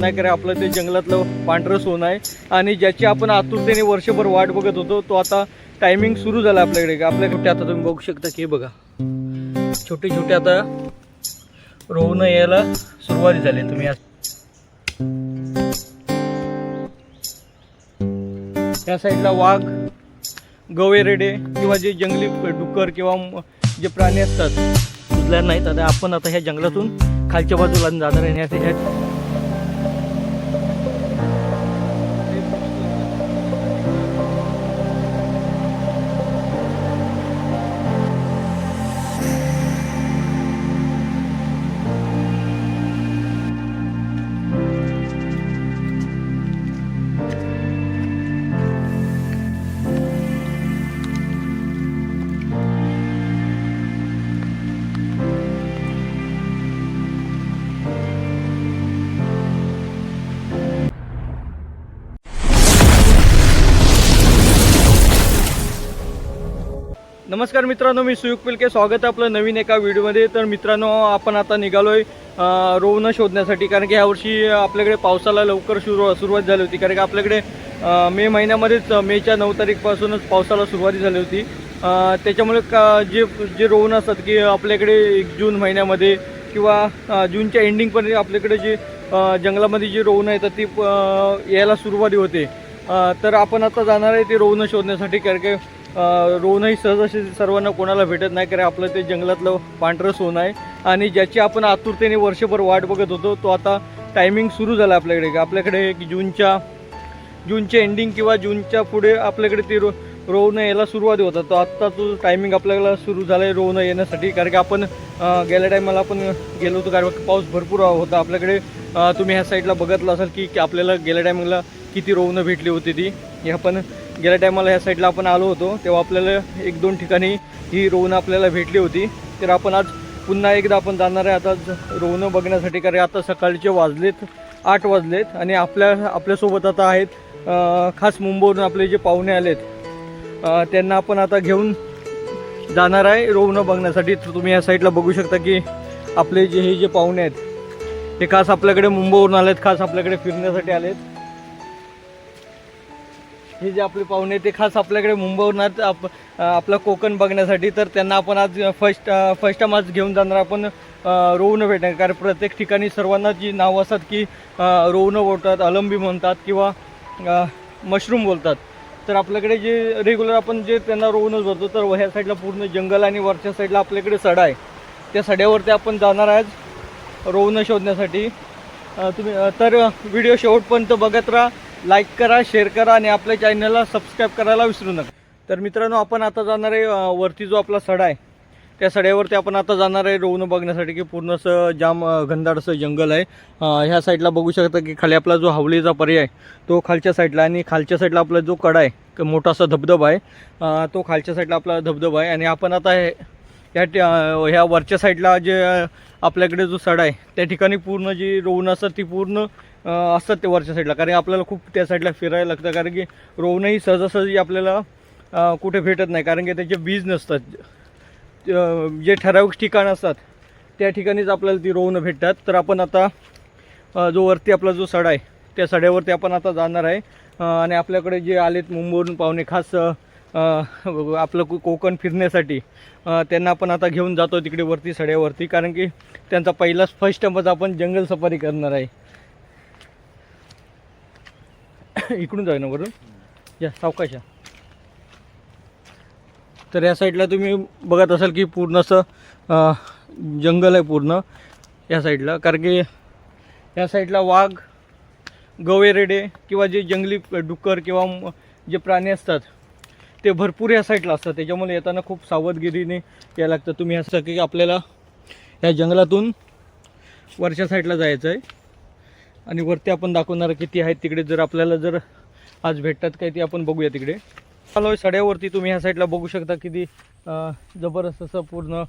नाही करे आपलं ते जंगलातलं पांढरं सोनं आहे. आणि ज्याची आपण आतुरतेने वर्षभर वाट बघत होतो तो आता टायमिंग सुरू झाला आपल्याकडे. आपल्याकडे आता तुम्ही बघू शकता की बघा. छोटे छोटे आता रोवणं यायला सुरुवात झाली तुम्ही आज या साईडला वाघ गवेरेडे किंवा जे जंगली डुक्कर किंवा जे प्राणी असतात कुठल्या नाहीत. आता आपण आता ह्या जंगलातून खालच्या बाजूला जाणार आहे ह्या नमस्कार मित्रांनो मी सुयुग पिलके. स्वागत आहे आपलं नवीन एका व्हिडिओमध्ये. तर मित्रांनो आपण आता निघालोय आहे रोवणं शोधण्यासाठी. कारण की ह्यावर्षी आपल्याकडे पावसाला लवकर सुरू सुरुवात झाली होती. कारण की आपल्याकडे मे महिन्यामध्येच मेच्या नऊ तारीखपासूनच पावसाला सुरुवाती झाली होती. त्याच्यामुळे का जे जे रोवणं असतात की आपल्याकडे एक जून महिन्यामध्ये किंवा जूनच्या एंडिंगपर्यंत आपल्याकडे जे जंगलामध्ये जी रोवणं येतात ती यायला सुरुवाती होते. तर आपण आता जाणार आहे ते रोवणं शोधण्यासाठी. कारण की रोनही सहज असे सर्वांना कोणाला भेटत नाही कारण आपलं ते जंगलातलं पांढरं सोनं आहे. आणि ज्याची आपण आतुरतेने वर्षभर वाट बघत होतो तो आता टायमिंग सुरू झाला आपल्याकडे. आपल्याकडे एक जूनच्या जूनच्या एंडिंग किंवा जूनच्या पुढे आपल्याकडे ते रो रोवणं यायला सुरुवात होता तो आत्ता तो टायमिंग आपल्याला सुरू झाला आहे रोवणं येण्यासाठी. कारण की आपण गेल्या टायमाला आपण गेलो होतो कारण पाऊस भरपूर होता. आपल्याकडे तुम्ही ह्या साईडला बघितलं असाल की की आपल्याला गेल्या टायमिंगला किती रोवणं भेटली होती ती. हे आपण गेल्या टायमाला ह्या साईडला आपण आलो होतो तेव्हा आपल्याला एक दोन ठिकाणी ही रोवणं आपल्याला भेटली होती. तर आपण आज पुन्हा एकदा आपण जाणार आहे आता रोवणं बघण्यासाठी कारण आता सकाळचे वाजलेत आठ वाजलेत आणि आपल्या आपल्यासोबत आता आहेत खास मुंबईवरून आपले जे पाहुणे आलेत त्यांना आपण आता घेऊन जाणार आहे रोवणं बघण्यासाठी. तर तुम्ही या साईडला बघू शकता की आपले जे हे जे पाहुणे आहेत हे खास आपल्याकडे मुंबईवरून आलेत खास आपल्याकडे फिरण्यासाठी आलेत. हे जे आपले पाहुणे ते खास आपल्याकडे मुंबईवरून आप आपला कोकण बघण्यासाठी तर त्यांना आपण आज फर्स्ट फर्स्ट टाइम आज घेऊन जाणार आपण रोवणं भेटणार. कारण प्रत्येक ठिकाणी सर्वांना जी नावं असतात की रोवणं बोलतात अलंबी म्हणतात किंवा मशरूम बोलतात. तर आपल्याकडे जे रेग्युलर आपण जे त्यांना रोवणं बोलतो तर ह्या साईडला पूर्ण जंगल आणि वरच्या साईडला आपल्याकडे सडा आहे. त्या सड्यावरती आपण जाणार आहे आज रोवणं शोधण्यासाठी. तुम्ही तर व्हिडिओ शेवटपर्यंत बघत राहा. लाईक करा शेअर करा आणि आपल्या चॅनलला सबस्क्राईब करायला विसरू नका. तर मित्रांनो आपण आता जाणार आहे वरती जो आपला सडा आहे त्या सड्यावरती आपण आता जाणार आहे रोवणं बघण्यासाठी की पूर्ण असं जाम घनदाड घनदाट असं जंगल आहे. ह्या साईडला बघू शकता की खाली आपला जो हावलीचा पर्याय तो खालच्या साईडला आणि खालच्या साईडला आपला जो कडा आहे मोठा असा धबधबा आहे तो खालच्या साईडला आपला धबधबा आहे. आणि आपण आता हे ह्या ह्या वरच्या साईडला जे आपल्याकडे जो सडा आहे त्या ठिकाणी पूर्ण जी रोवणं असतात ती पूर्ण असतात ते वरच्या साईडला कारण आपल्याला खूप त्या साईडला फिरायला लागतं. कारण की रोवणंही सहजासहजी आपल्याला कुठे भेटत नाही. कारण की त्याचे बीज नसतात. जे ठराविक ठिकाण असतात त्या ठिकाणीच आपल्याला ती रोवणं भेटतात. तर आपण आता जो वरती आपला जो सडा आहे त्या सड्यावरती आपण आता जाणार आहे. आणि आपल्याकडे जे आलेत मुंबईवरून पाहुणे खास आपलं को- कोकण फिरण्यासाठी त्यांना आपण आता घेऊन जातो तिकडे वरती सड्यावरती. कारण की त्यांचा पहिलाच फर्स्ट टाईमच आपण जंगल सफारी करणार आहे. इकडून जाऊ ना वरून? या सावकाशा. तर या साईडला तुम्ही बघत असाल की पूर्ण असं जंगल आहे पूर्ण या साईडला. कारण की या साईडला वाघ गवेरेडे किंवा जे जंगली डुक्कर किंवा जे प्राणी असतात ते भरपूर या साईडला असतात. त्याच्यामुळे येताना खूप सावधगिरीने यायला लागतं. तुम्ही असं की आपल्याला या जंगलातून वरच्या साईडला जायचं आहे. आणि वरती आपण दाखवणार किती आहेत तिकडे. जर आपल्याला जर आज भेटतात काय ते आपण बघूया तिकडे. आलो आहे सड्यावरती तुम्ही ह्या साईडला बघू शकता किती जबरदस्त असं पूर्ण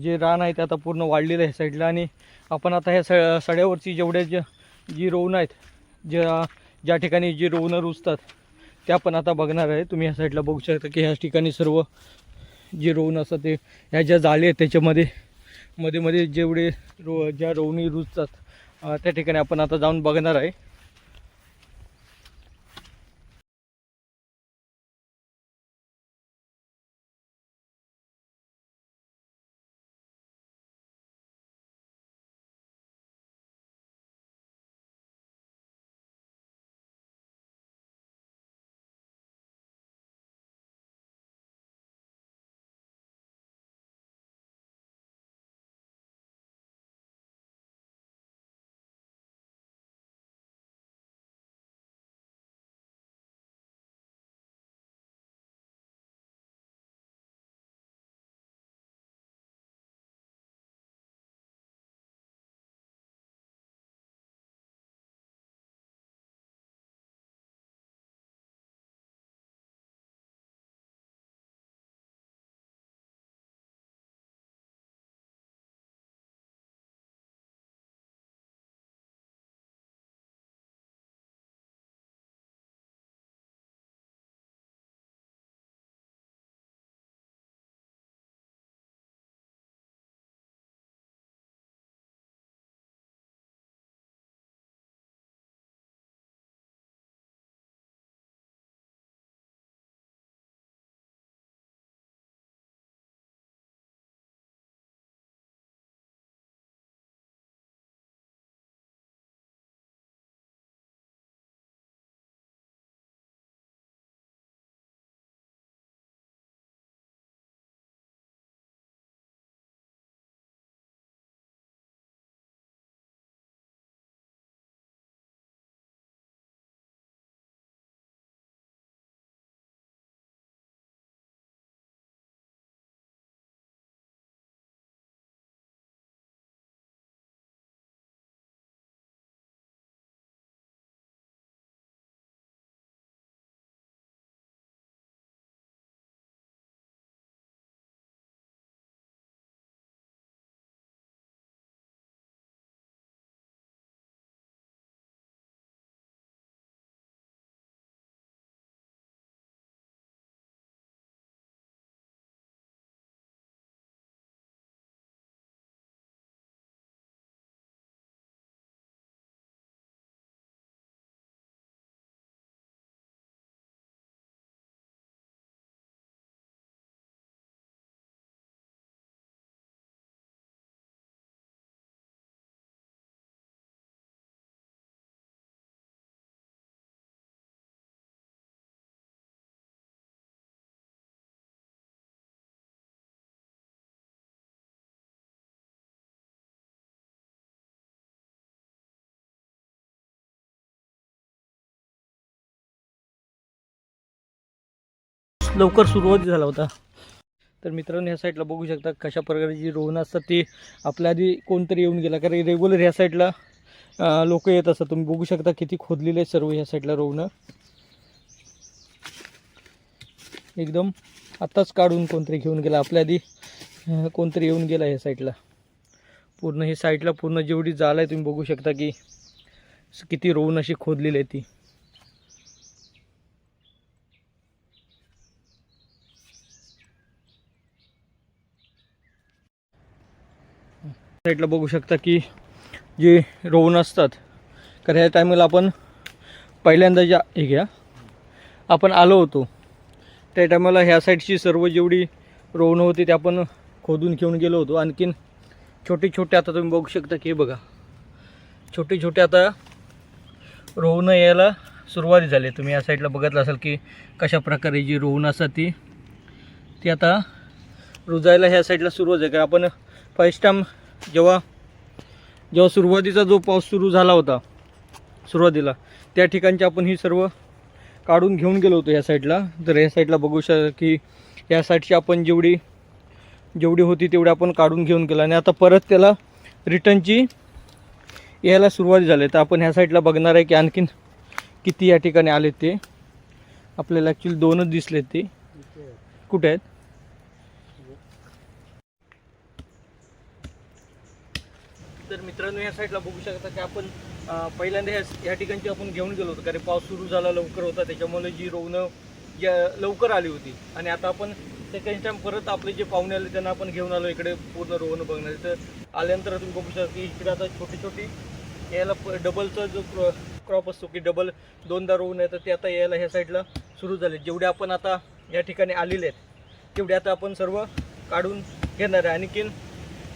जे रान आहे ते आता पूर्ण वाढलेलं आहे ह्या साईडला. आणि आपण आता ह्या स सड्यावरची जेवढ्या ज्या जी रोवणं आहेत ज्या ज्या ठिकाणी जी रोवणं रुजतात त्या पण आता बघणार आहे. तुम्ही ह्या साईडला बघू शकता की ह्या ठिकाणी सर्व जे रोवणं असतात ते ह्या ज्या जाळी आहेत त्याच्यामध्ये मध्ये मध्ये जेवढे रो ज्या रोवणी रुजतात त्या ठिकाणी आपण आता जाऊन बघणार आहे. लवकर सुरुवात झाला होता. तर मित्रांनो ह्या साईडला बघू शकता कशा प्रकारे जी रोहन असतात ते आपल्या आधी कोणतरी येऊन गेला. कारण रेग्युलर ह्या साईडला लोक येत असतात. तुम्ही बघू शकता किती खोदलेले आहेत सर्व ह्या साईडला रोहनं. एकदम आत्ताच काढून कोणतरी घेऊन गेला. आपल्या आधी कोणतरी येऊन गेला ह्या साईडला पूर्ण हे साईडला पूर्ण जेवढी जाल आहे तुम्ही बघू शकता की किती रोवून अशी खोदलेली आहे ती. साईडला बघू शकता की जे रोवण असतात कारण ह्या टायमाला आपण पहिल्यांदा ज्या हे घ्या. आपण आलो होतो. त्या टायमाला ह्या साईडची सर्व जेवढी रोवणं होती ते आपण खोदून घेऊन गेलो होतो. आणखीन छोटे छोटे आता तुम्ही बघू शकता की बघा. छोटे छोटे आता रोवणं यायला सुरुवात झाली. तुम्ही या साईडला बघितलं असाल की कशा प्रकारे जी रोवणं असतात ती. ती आता रुजायला ह्या साईडला सुरुवात आहे कारण आपण फर्स्ट टाईम जेव्हा जेव्हा सुरुवातीचा जो पाऊस सुरू झाला होता सुरुवातीला त्या ठिकाणची आपण ही सर्व काढून घेऊन गेलो होतो या साईडला तर या साईडला बघू शक की या साईडची आपण जेवढी जेवढी होती तेवढी आपण काढून घेऊन गेलो. आणि आता परत त्याला रिटर्नची यायला सुरुवात झाली. तर आपण ह्या साईडला बघणार आहे की आणखीन किती या ठिकाणी आलेत ते. आपल्याला ॲक्च्युली दोनच दिसलेत ते. कुठे आहेत? मित्रांनो या साईडला बघू शकता की आपण पहिल्यांदा ह्या या ठिकाणची आपण घेऊन गेलो होतो. कारण पाऊस सुरू झाला लवकर होता. त्याच्यामुळे जी रोवणं या लवकर आली होती. आणि आता आपण सेकंड टाइम परत आपले जे पाहुणे आले त्यांना आपण घेऊन आलो इकडे पूर्ण रोवणं बघणार तर आल्यानंतर तुम्ही बघू शकता की इकडे आता छोटी छोटी याला प डबलचा जो क्रॉप असतो की डबल दोनदा रोवून येतं ते आता यायला ह्या साईडला सुरू झाले. जेवढे आपण आता या ठिकाणी आलेले आहेत तेवढे आता आपण सर्व काढून घेणार आहे. आणखीन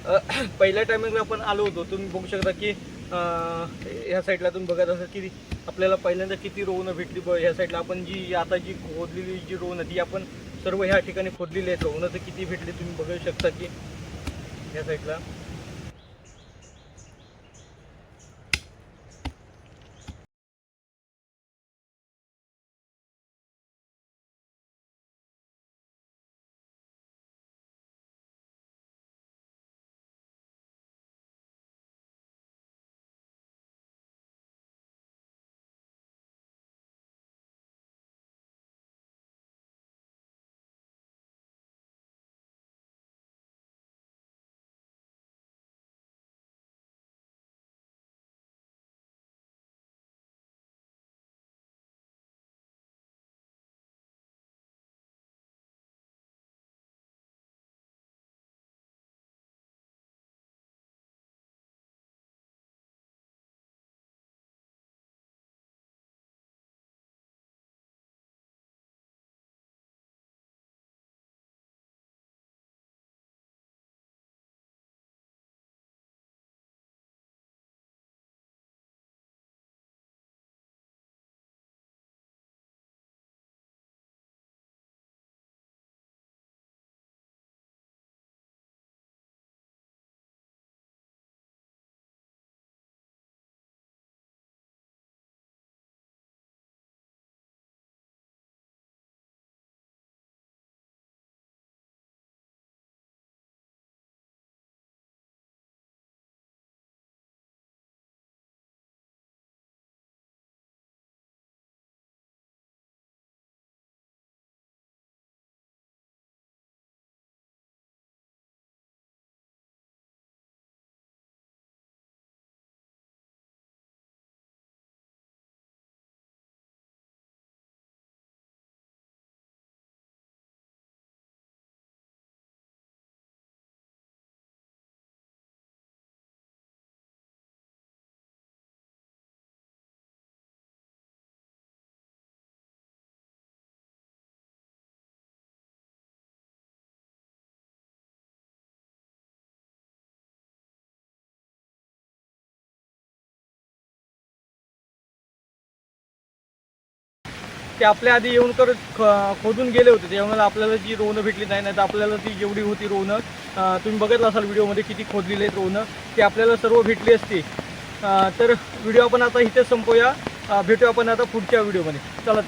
पहिल्या टायमिंगला आपण आलो होतो. तुम्ही बघू शकता की ह्या साईडला तुम्ही बघत असाल की आपल्याला पहिल्यांदा किती रोवणं भेटली ब ह्या साईडला आपण जी आता जी खोदलेली जी रोवणं ती आपण सर्व ह्या ठिकाणी खोदलेली आहेत. रोवणं तर किती भेटली तुम्ही बघू शकता की ह्या साईडला ते आपल्या आधी येऊन कर ख- खोदून गेले होते. त्यामुळे आपल्याला जी रोवणं भेटली नाही नाही तर आपल्याला ती जेवढी होती रोवणं तुम्ही बघितलं असाल व्हिडिओमध्ये किती खोदलेली आहेत रोवणं ती आपल्याला सर्व भेटली असती. तर व्हिडिओ आपण आता इथेच संपवूया भेटू भेटूया आपण आता पुढच्या व्हिडिओमध्ये. चला तर.